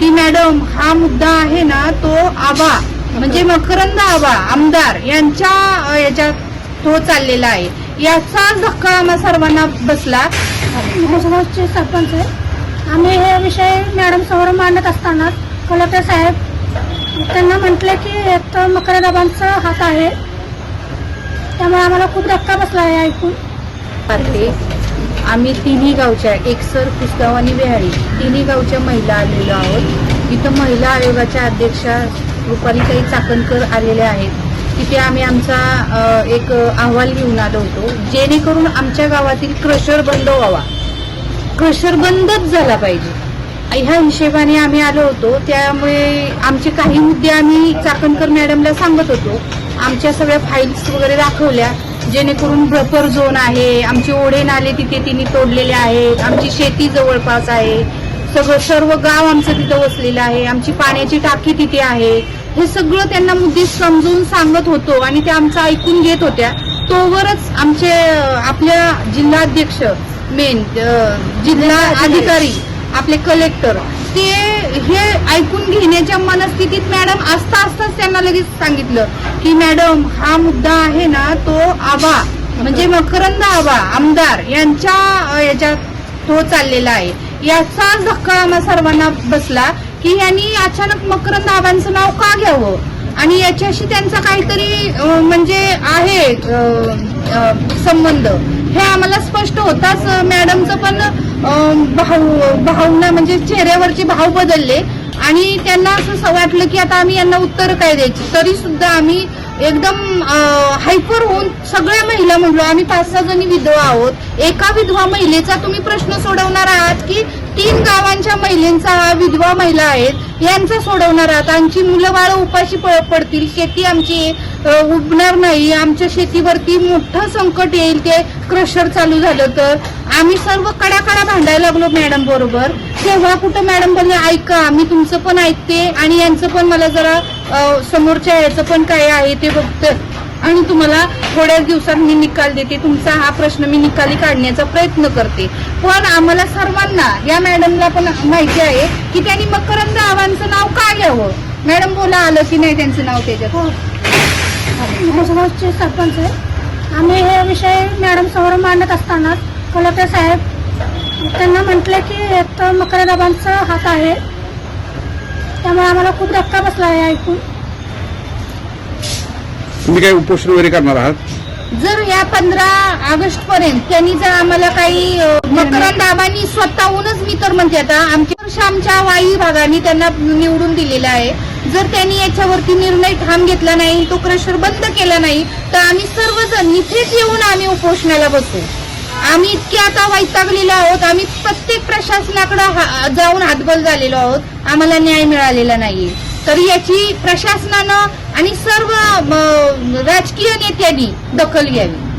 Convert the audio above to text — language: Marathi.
की मॅडम हा मुद्दा आहे ना तो आबा म्हणजे मकरंद आबा आमदार यांच्या याच्यात तो चाललेला आहे. याचा धक्का आम्हा सर्वांना बसला. घोषगावचे सरपंच आहे आम्ही हे विषय मॅडम समोर मांडत असताना कलेक्टर साहेब त्यांना म्हटले की एक तर मकरदाबांचा हात आहे. त्यामुळे आम्हाला खूप धक्का बसला आहे ऐकून. पार्टे. आम्ही तिन्ही गावच्या एकसर कुसगाव आणि बिहारी तिन्ही गावच्या महिला आलेलो आहोत. इथं महिला आयोगाच्या अध्यक्षा रुपालीताई चाकणकर आलेल्या आहेत. तिथे आम्ही आमचा एक अहवाल घेऊन आलो होतो. जेणेकरून आमच्या गावातील क्रशर बंद व्हावा. क्रशर बंदच झाला पाहिजे. ह्या हिशेबाने आम्ही आलो होतो. त्यामुळे आमचे काही मुद्दे आम्ही चाकणकर मॅडमला सांगत होतो. आमच्या सगळ्या फाईल्स वगैरे दाखवल्या. जेणेकरून बफर झोन आहे. आमचे ओढे नाले तिथे तिने तोडलेले आहेत. आमची शेती जवळपास आहे. सगळं सर्व गाव आमचं तिथं वसलेलं आहे. आमची पाण्याची टाकी तिथे आहे. हे सगळं त्यांना मुद्दे समजून सांगत होतो आणि त्या आमचं ऐकून घेत होत्या. तोवरच आमचे आपल्या जिल्हाध्यक्ष मेन जिल्हा अधिकारी आपले कलेक्टर ते हे ऐकून घेण्याच्या मनस्थितीत मॅडम असता असताच त्यांना लगेच सांगितलं की मॅडम हा मुद्दा आहे ना तो आबा म्हणजे मकरंद आबा आमदार यांच्या याच्यात तो चाललेला आहे. याचा धक्का आम्हा सर्वांना बसला की यांनी अचानक मकरंद आबांचं नाव का घ्यावं? आणि याच्याशी त्यांचा काहीतरी म्हणजे आहे संबंध. हे आम्हाला स्पष्ट होताच मॅडमचं पण भाव भाऊ भावना म्हणजे चेहऱ्यावरचे भाव बदलले आणि त्यांना असं वाटलं की आता आम्ही यांना उत्तर काय द्यायची? तरी सुद्धा आम्ही एकदम हायपर होऊन सगळ्या महिला म्हणलो आम्ही पाच सहा जणी विधवा आहोत. एका विधवा महिलेचा तुम्ही प्रश्न सोडवणार आहात की तीन गावांच्या महिलेंचा हा विधवा महिला आहेत यांचा सोडवणार आहात. आमची मुलं बाळ उपाशी पडतील शेती आमची उबणार नाही. आमच्या शेतीवरती मोठं संकट येईल ते क्रशर चालू झालं तर. आम्ही सर्व कडाकडा भांडायला लागलो मॅडम बरोबर. तेव्हा कुठं मॅडम बोलले ऐका मी तुमचं पण ऐकते आणि यांचं पण मला जरा समोरच्या याचं पण काय आहे ते बघतं आणि तुम्हाला थोड्याच दिवसात मी निकाल देते. तुमचा हा प्रश्न मी निकाली काढण्याचा प्रयत्न करते. पण आम्हाला सर्वांना या मॅडमला पण माहिती आहे की त्यांनी मकरंद आव्हानचं नाव का घ्यावं? मॅडम बोला आलं की नाही त्यांचं नाव त्याच्यात? हो. सरपंच आहे. आम्ही हे विषय मॅडम समोर मांडत असताना कलेक्टर साहेब त्यांना म्हटलं की एक तर मकरदाबांचा हात आहे. त्यामुळे आम्हाला खूप धक्का बसला आहे ऐकून. तुम्ही काय उपोषण वगैरे करणार आहात? जर या पंधरा ऑगस्ट पर्यंत त्यांनी जर आम्हाला काही मकरंद आबांनी स्वतःहूनच मी तर म्हणते आता आमच्या वर्ष आमच्या वाई भागाने त्यांना निवडून दिलेला आहे. जर त्यांनी याच्यावरती निर्णय ठाम घेतला नाही तो क्रशर बंद केला नाही तर आम्ही सर्वजण इथेच येऊन आम्ही उपोषणाला बसू. आम्ही इतके आता वैतागलेलो आहोत. आम्ही प्रत्येक प्रशासनाकडे हा- जाऊन हातबल झालेलो आहोत. आम्हाला न्याय मिळालेला नाहीये. तर याची प्रशासनानं आणि सर्व म, राजकीय नेत्यांनी दखल घ्यावी.